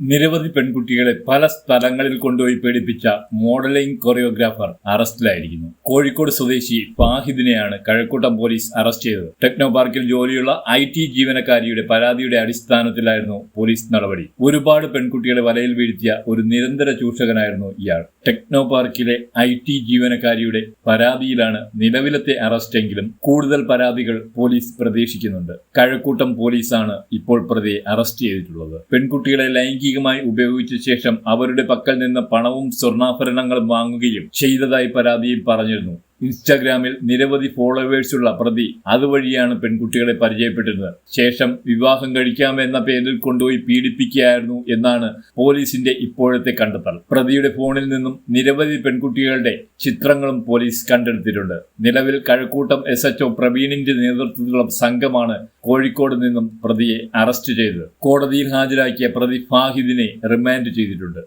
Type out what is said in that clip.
നിരവധി പെൺകുട്ടികളെ പല സ്ഥലങ്ങളിൽ കൊണ്ടുപോയി പേടിപ്പിച്ച മോഡലിംഗ് കൊറിയോഗ്രാഫർ അറസ്റ്റിലായിരിക്കുന്നു. കോഴിക്കോട് സ്വദേശി ഫാഹിദിനെയാണ് കഴക്കൂട്ടം പോലീസ് അറസ്റ്റ് ചെയ്തത്. ടെക്നോ പാർക്കിൽ ജോലിയുള്ള ഐ ടി ജീവനക്കാരിയുടെ പരാതിയുടെ അടിസ്ഥാനത്തിലായിരുന്നു പോലീസ് നടപടി. ഒരുപാട് പെൺകുട്ടികളെ വലയിൽ വീഴ്ത്തിയ ഒരു നിരന്തര ചൂഷകനായിരുന്നു ഇയാൾ. ടെക്നോ പാർക്കിലെ ഐ ടി ജീവനക്കാരിയുടെ പരാതിയിലാണ് നിലവിലത്തെ അറസ്റ്റ് എങ്കിലും കൂടുതൽ പരാതികൾ പോലീസ് പ്രതീക്ഷിക്കുന്നുണ്ട്. കഴക്കൂട്ടം പോലീസാണ് ഇപ്പോൾ പ്രതിയെ അറസ്റ്റ് ചെയ്തിട്ടുള്ളത്. പെൺകുട്ടികളെ ലൈംഗികമായി ഉപയോഗിച്ച ശേഷം അവരുടെ പക്കൽ നിന്ന് പണവും സ്വർണാഭരണങ്ങളും വാങ്ങുകയും ചെയ്തതായി പരാതിയിൽ പറഞ്ഞിരുന്നു. ഇൻസ്റ്റാഗ്രാമിൽ നിരവധി ഫോളോവേഴ്സുള്ള പ്രതി അതുവഴിയാണ് പെൺകുട്ടികളെ പരിചയപ്പെട്ടിരുന്നത് ശേഷം വിവാഹം കഴിക്കാമെന്ന പേരിൽ കൊണ്ടുപോയി പീഡിപ്പിക്കുകയായിരുന്നു എന്നാണ് പോലീസിന്റെ ഇപ്പോഴത്തെ കണ്ടെത്തൽ. പ്രതിയുടെ ഫോണിൽ നിന്നും നിരവധി പെൺകുട്ടികളുടെ ചിത്രങ്ങളും പോലീസ് കണ്ടെടുത്തിട്ടുണ്ട്. നിലവിൽ കഴക്കൂട്ടം എസ് എച്ച്ഒ പ്രവീണിന്റെ നേതൃത്വത്തിലുള്ള സംഘമാണ് കോഴിക്കോട് നിന്നും പ്രതിയെ അറസ്റ്റ് ചെയ്തത്. കോടതിയിൽ ഹാജരാക്കിയ പ്രതി ഫാഹിദിനെ റിമാൻഡ് ചെയ്തിട്ടുണ്ട്.